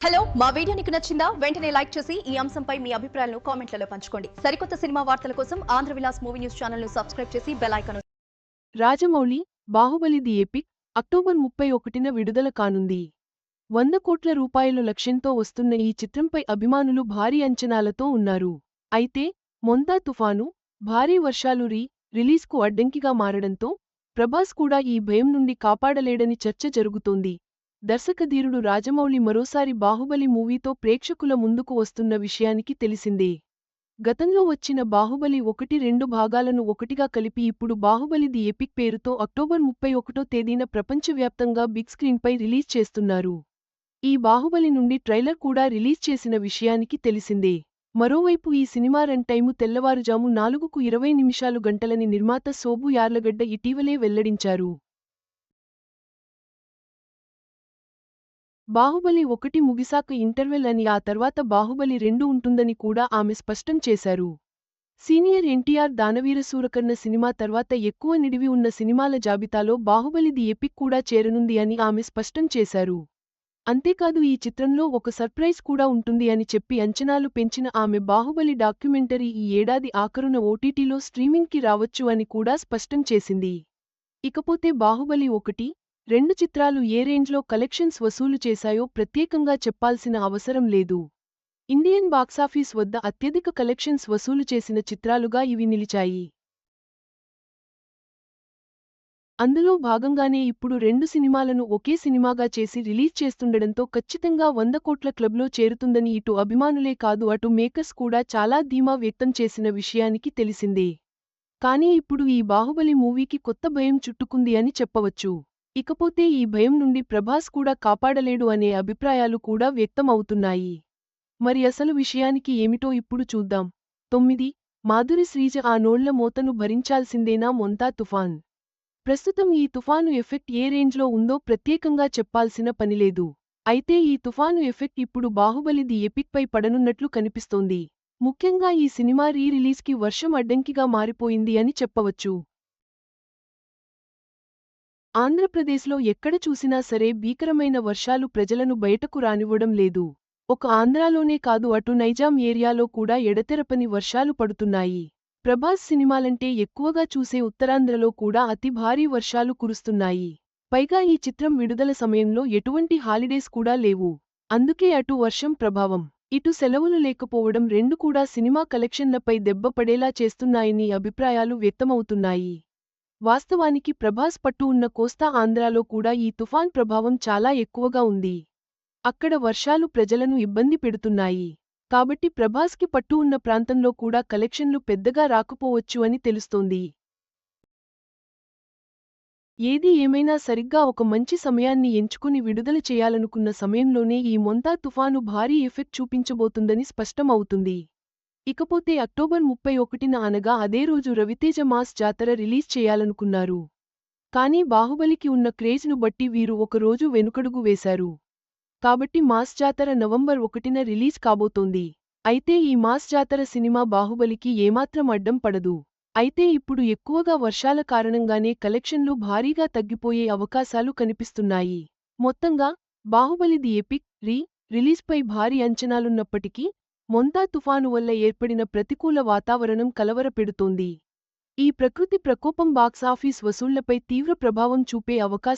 Hello మా video నీకు నచ్చిందా? వెంటనే లైక్ చేసి ఈ అంశంపై మీ అభిప్రాయాలను కామెంట్లలో పంచుకోండి. సరికొత్త సినిమా వార్తల కోసం ఆంధ్ర విలాస్ మూవీ న్యూస్ ఛానల్ను సబ్స్క్రైబ్ చేసి bell Rajamouli Baahubali the epic October ముప్పై ఒకటిన విడుదల కానుంది. వంద కోట్ల రూపాయల లక్ష్యంతో వస్తున్న ఈ చిత్రంపై అభిమానులు భారీ అంచనాలతో ఉన్నారు. అయితే మొంతా తుఫాను భారీ వర్షాలు రీ రిలీజ్కు అడ్డంకిగా మారడంతో ప్రభాస్ కూడా ఈ భయం నుండి కాపాడలేడని చర్చ జరుగుతోంది. దర్శకధీరుడు రాజమౌళి మరోసారి బాహుబలి మూవీతో ప్రేక్షకుల ముందుకు వస్తున్న విషయానికి తెలిసిందే. గతంలో వచ్చిన బాహుబలి ఒకటి రెండు భాగాలను ఒకటిగా కలిపి ఇప్పుడు బాహుబలి ది ఎపిక్ పేరుతో అక్టోబర్ ముప్పై ఒకటో తేదీన ప్రపంచవ్యాప్తంగా బిగ్ స్క్రీన్పై రిలీజ్ చేస్తున్నారు. ఈ బాహుబలి నుండి ట్రైలర్ కూడా రిలీజ్ చేసిన విషయానికి తెలిసిందే. మరోవైపు ఈ సినిమా రన్ టైము తెల్లవారుజాము నాలుగుకు ఇరవై నిమిషాలు గంటలని నిర్మాత సోబు యార్లగడ్డ ఇటీవలే వెల్లడించారు. బాహుబలి ఒకటి ముగిసాక ఇంటర్వెల్ అని ఆ తర్వాత బాహుబలి రెండు ఉంటుందని కూడా ఆమె స్పష్టం చేశారు. సీనియర్ ఎన్టీఆర్ దానవీర సూరకర్ణ సినిమా తర్వాత ఎక్కువ నిడివి ఉన్న సినిమాల జాబితాలో బాహుబలి ది ఎపిక్ కూడా చేరనుంది అని ఆమె స్పష్టం చేశారు. అంతేకాదు ఈ చిత్రంలో ఒక సర్ప్రైజ్ కూడా ఉంటుంది అని చెప్పి అంచనాలు పెంచిన ఆమె బాహుబలి డాక్యుమెంటరీ ఈ ఏడాది ఆఖరున ఓటీటీలో స్ట్రీమింగ్కి రావచ్చు అని కూడా స్పష్టం చేసింది. ఇకపోతే బాహుబలి ఒకటి రెండు చిత్రాలు ఏ రేంజ్లో కలెక్షన్స్ వసూలు చేశాయో ప్రత్యేకంగా చెప్పాల్సిన అవసరం లేదు. ఇండియన్ బాక్సాఫీస్ వద్ద అత్యధిక కలెక్షన్స్ వసూలు చేసిన చిత్రాలుగా ఇవి నిలిచాయి. అందులో భాగంగానే ఇప్పుడు రెండు సినిమాలను ఒకే సినిమాగా చేసి రిలీజ్ చేస్తుండడంతో ఖచ్చితంగా వంద కోట్ల క్లబ్లో చేరుతుందని ఇటు అభిమానులే కాదు అటు మేకర్స్ కూడా చాలా ధీమా వ్యక్తం చేసిన విషయానికి తెలిసిందే. కానీ ఇప్పుడు ఈ బాహుబలి మూవీకి కొత్త భయం చుట్టుకుంది అని చెప్పవచ్చు. ఇకపోతే ఈ భయం నుండి ప్రభాస్ కూడా కాపాడలేడు అనే అభిప్రాయాలు కూడా వ్యక్తం అవుతున్నాయి మరి అసలు విషయానికి ఏమిటో ఇప్పుడు చూద్దాం. తొమ్మిది. మాధురి శ్రీజ ఆ నోళ్ళ మోతను భరించాల్సిందేనా మొంతా తుఫాన్? ప్రస్తుతం ఈ తుఫాను ఎఫెక్ట్ ఏ రేంజ్లో ఉందో ప్రత్యేకంగా చెప్పాల్సిన పనిలేదు అయితే ఈ తుఫాను ఎఫెక్ట్ ఇప్పుడు బాహుబలి ది ఎపిక్పై పడనున్నట్లు కనిపిస్తోంది. ముఖ్యంగా ఈ సినిమా రీ రిలీజ్కి వర్షం అడ్డంకిగా మారిపోయింది అని చెప్పవచ్చు. ఆంధ్రప్రదేశ్లో ఎక్కడ చూసినా సరే భీకరమైన వర్షాలు ప్రజలను బయటకు రానివ్వడం లేదు. ఒక ఆంధ్రాలోనే కాదు అటు నైజాం ఏరియాలో కూడా ఎడతెరపని వర్షాలు పడుతున్నాయి. ప్రభాస్ సినిమాలంటే ఎక్కువగా చూసే ఉత్తరాంధ్రలో కూడా అతి భారీ వర్షాలు కురుస్తున్నాయి. పైగా ఈ చిత్రం విడుదల సమయంలో ఎటువంటి హాలిడేస్ కూడా లేవు. అందుకే అటు వర్షం ప్రభావం ఇటు సెలవులు లేకపోవడం రెండు కూడా సినిమా కలెక్షన్లపై దెబ్బపడేలా చేస్తున్నాయని అభిప్రాయాలు వ్యక్తమవుతున్నాయి. వాస్తవానికి ప్రభాస్ పట్టు ఉన్న కోస్తా ఆంధ్రాలో కూడా ఈ తుఫాన్ ప్రభావం చాలా ఎక్కువగా ఉంది. అక్కడ వర్షాలు ప్రజలను ఇబ్బంది పెడుతున్నాయి. కాబట్టి ప్రభాస్కి పట్టు ఉన్న ప్రాంతంలో కూడా కలెక్షన్లు పెద్దగా రాకపోవచ్చు అని తెలుస్తోంది. ఏది ఏమైనా సరిగ్గా ఒక మంచి సమయాన్ని ఎంచుకుని విడుదల చేయాలనుకున్న సమయంలోనే ఈ మొంతా తుఫాను భారీ ఎఫెక్ట్ చూపించబోతుందని స్పష్టం అవుతుంది ఇకపోతే అక్టోబర్ ముప్పై ఒకటిన అనగా అదే రోజు రవితేజ మాస్ జాతర రిలీజ్ చేయాలనుకున్నారు. కానీ బాహుబలికి ఉన్న క్రేజ్ను బట్టి వీరు ఒక రోజు వెనుకడుగు వేశారు. కాబట్టి మాస్ జాతర నవంబర్ ఒకటిన రిలీజ్ కాబోతోంది. అయితే ఈ మాస్ జాతర సినిమా బాహుబలికి ఏమాత్రం అడ్డం పడదు. అయితే ఇప్పుడు ఎక్కువగా వర్షాల కారణంగానే కలెక్షన్లు భారీగా తగ్గిపోయే అవకాశాలు కనిపిస్తున్నాయి. మొత్తంగా బాహుబలి ది ఎపిక్ రీ రిలీజ్పై భారీ అంచనాలున్నప్పటికీ మొంతా తుఫాను వల్ల ఏర్పడిన ప్రతికూల వాతావరణం కలవరపెడుతోంది. ఈ ప్రకృతి ప్రకోపం బాక్సాఫీస్ వసూళ్ళపై తీవ్ర ప్రభావం చూపే అవకాశం